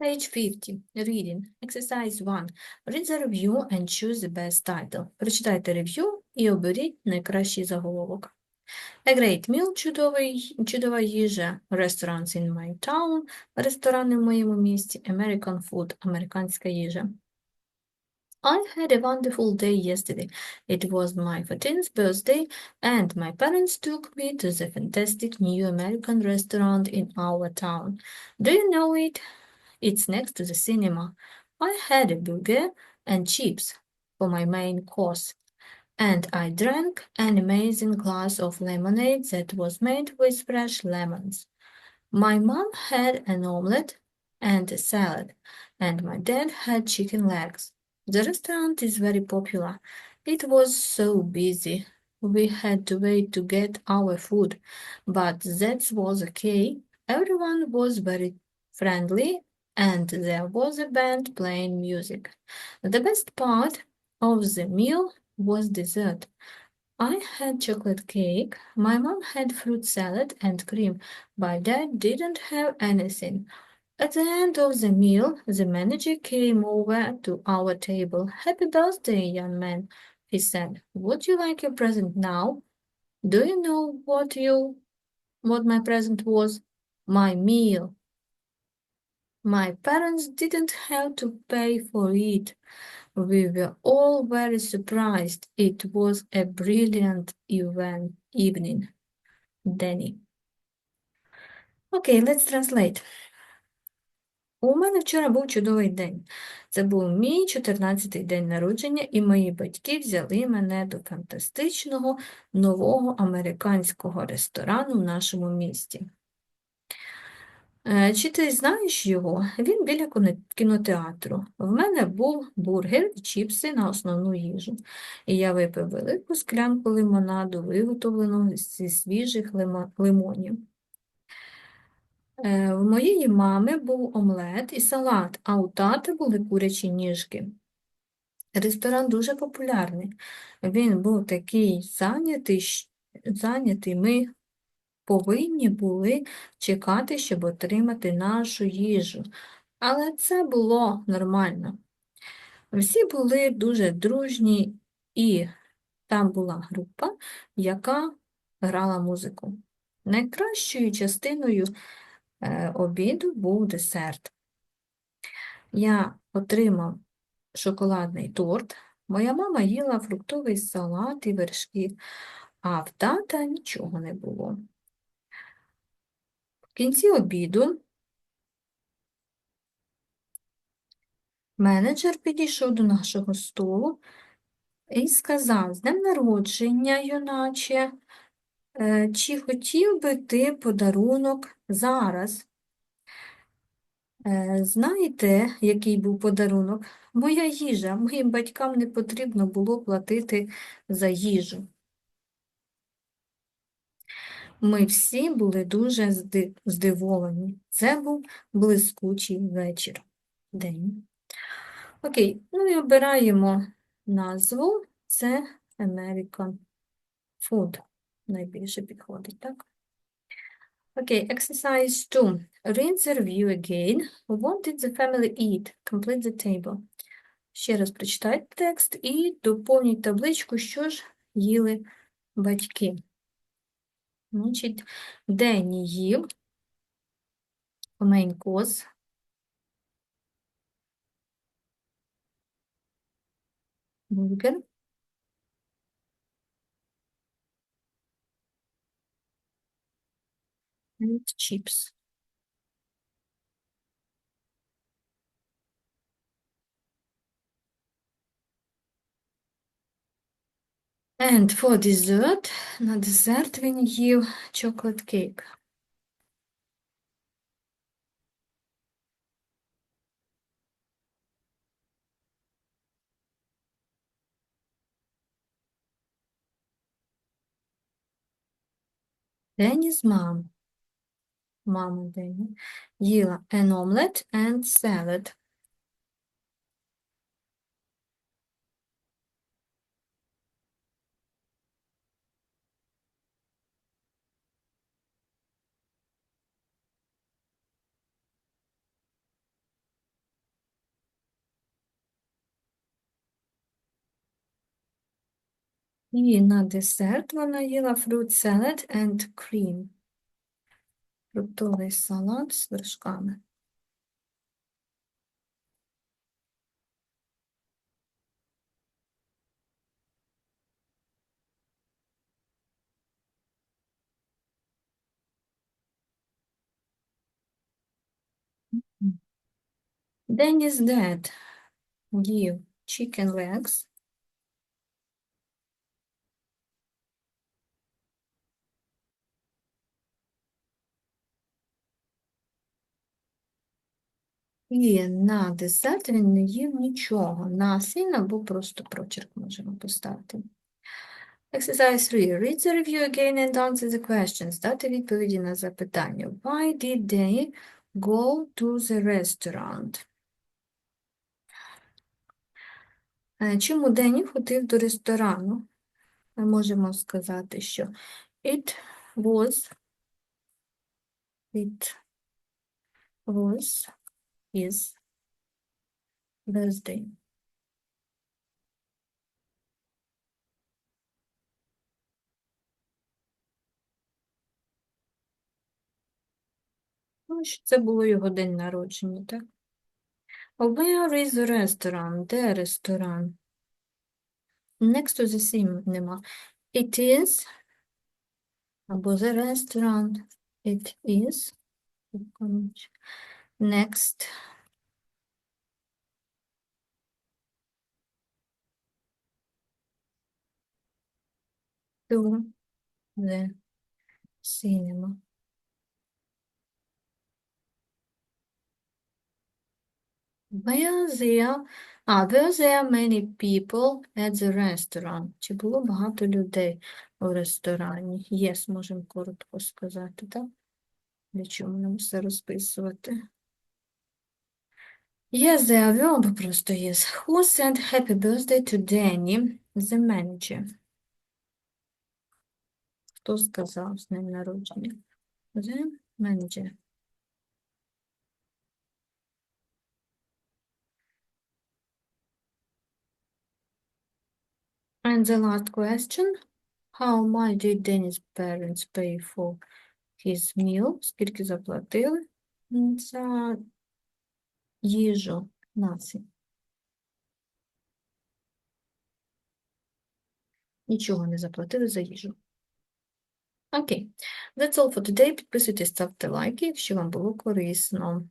Page 50. Reading. Exercise 1. Read the review and choose the best title. Прочитайте рев'ю і оберіть найкращий заголовок. A great meal – чудовий, чудова їжа. Restaurants in my town – ресторани в моєму місті. American food – американська їжа. I had a wonderful day yesterday. It was my 14th birthday, and my parents took me to the fantastic new American restaurant in our town. Do you know it? It's next to the cinema. I had a burger and chips for my main course, and I drank an amazing glass of lemonade that was made with fresh lemons. My mom had an omelette and a salad, and my dad had chicken legs. The restaurant is very popular. It was so busy. We had to wait to get our food, but that was okay. Everyone was very friendly, and there was a band playing music. The best part of the meal was dessert. I had chocolate cake, my mom had fruit salad and cream, but dad didn't have anything. At the end of the meal, the manager came over to our table. Happy birthday, young man, he said. Would you like your present now? Do you know what you what my present was? My meal. My parents didn't have to pay for it. We were all very surprised. It was a brilliant event evening. Danny. Okay, let's translate. У мене вчора був чудовий день. Це був мій 14-й день народження, і мої батьки взяли мене до фантастичного нового американського ресторану в нашому місті. Е, Чи ти знаєш його? Він біля кінотеатру. В мене був бургер і чіпси на основну їжу. І я випив велику склянку лимонаду, виготовленого зі свіжих лимонів. Е, В моєї мами був омлет і салат, а у тата були курячі ніжки. Ресторан дуже популярний. Він був такий зайнятий, зайнятий. Ми повинні були чекати, щоб отримати нашу їжу. Але це було нормально. Всі були дуже дружні, і там була група, яка грала музику. Найкращою частиною е, обіду був десерт. Я отримав шоколадний торт. Моя мама їла фруктовий салат і вершки, а в тата нічого не було. Кінці обіду менеджер підійшов до нашого столу і сказав: З днем народження, юначе, е, чи хотів би ти подарунок зараз? Е, Знаєте, який був подарунок? Моя їжа. Моїм батькам не потрібно було платити за їжу. Ми всі були дуже здивовані. Це був блискучий вечір. День. Окей, ну і обираємо назву. Це American Food. Найбільше підходить, так? Окей, exercise 2. Read review again. What did the family eat? Complete the table. Ще раз прочитайте текст і доповніть табличку, що ж їли батьки. Значить, Дені їв and course, and chips. And for dessert, на десерт він їв chocolate cake. Денні's mom, мама Денні, їла an omelette and salad. І на десерт вона їла fruit salad and cream. Фруктовий салат з вершками. Danny's dad give chicken legs І на десерт він не їв нічого. На син або просто прочерк можемо поставити. Exercise 3. Read the review again and answer the questions. Дати відповіді на запитання. Why did they go to the restaurant? Е, Чому Дені ходив до ресторану? Ми можемо сказати, що it was it was his birthday. Ну, що це було його день народження, так? Where is the restaurant? Де ресторан? Next to the same нема. It is або the restaurant. It is. Next. To the cinema. Were there, а, were there many people at the restaurant? Чи було багато людей у ресторані? Yes, можемо коротко сказати, так? Для чого нам все розписувати? Yes, were, або просто yes. Who said happy birthday to Danny, the manager? Хто сказав з днем народження? The manager. And the last question. How much did Danny's parents pay for his meal? Скільки заплатили за їжу нації. Нічого не заплатили за їжу. Окей. That's all for today. Підписуйтесь, ставте лайки, якщо вам було корисно.